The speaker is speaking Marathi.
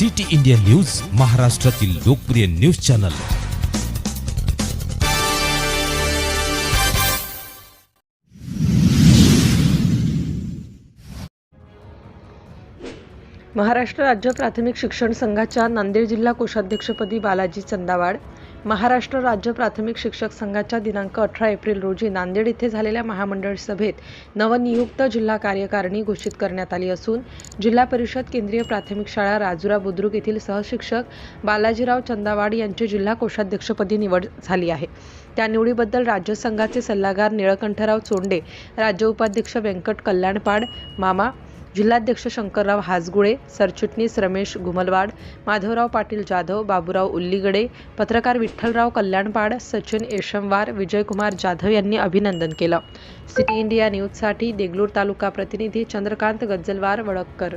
सिटी इंडिया न्यूज महाराष्ट्रातील लोकप्रिय न्यूज चॅनल. महाराष्ट्र राज्य प्राथमिक शिक्षण संघाच्या नांदेड जिल्हा कोषाध्यक्षपदी बालाजी चंदावाड महाराष्ट्र राज्य प्राथमिक शिक्षक संघाच्या दिनांक अठरा एप्रिल रोजी नांदेड येथे झालेल्या महामंडळ सभेत नवनियुक्त जिल्हा कार्यकारिणी घोषित करण्यात आली असून जिल्हा परिषद केंद्रीय प्राथमिक शाळा राजुरा बुद्रुक येथील सहशिक्षक बालाजीराव चंदावाड यांची जिल्हा कोषाध्यक्षपदी निवड झाली आहे. त्या निवडीबद्दल राज्य संघाचे सल्लागार निळकंठराव चोंडे राज्य उपाध्यक्ष व्यंकट कल्याणपाड मामा जिल्हाध्यक्ष शंकरराव हासगुळे सरचिटणीस रमेश गुमलवाड माधवराव पाटील जाधव बाबूराव उल्लीगडे पत्रकार विठ्ठलराव कल्याणपाड सचिन येशमवार विजयकुमार जाधव यांनी अभिनंदन केलं. सिटी इंडिया न्यूजसाठी देगलूर तालुका प्रतिनिधी चंद्रकांत गज्जलवार वडक्कर.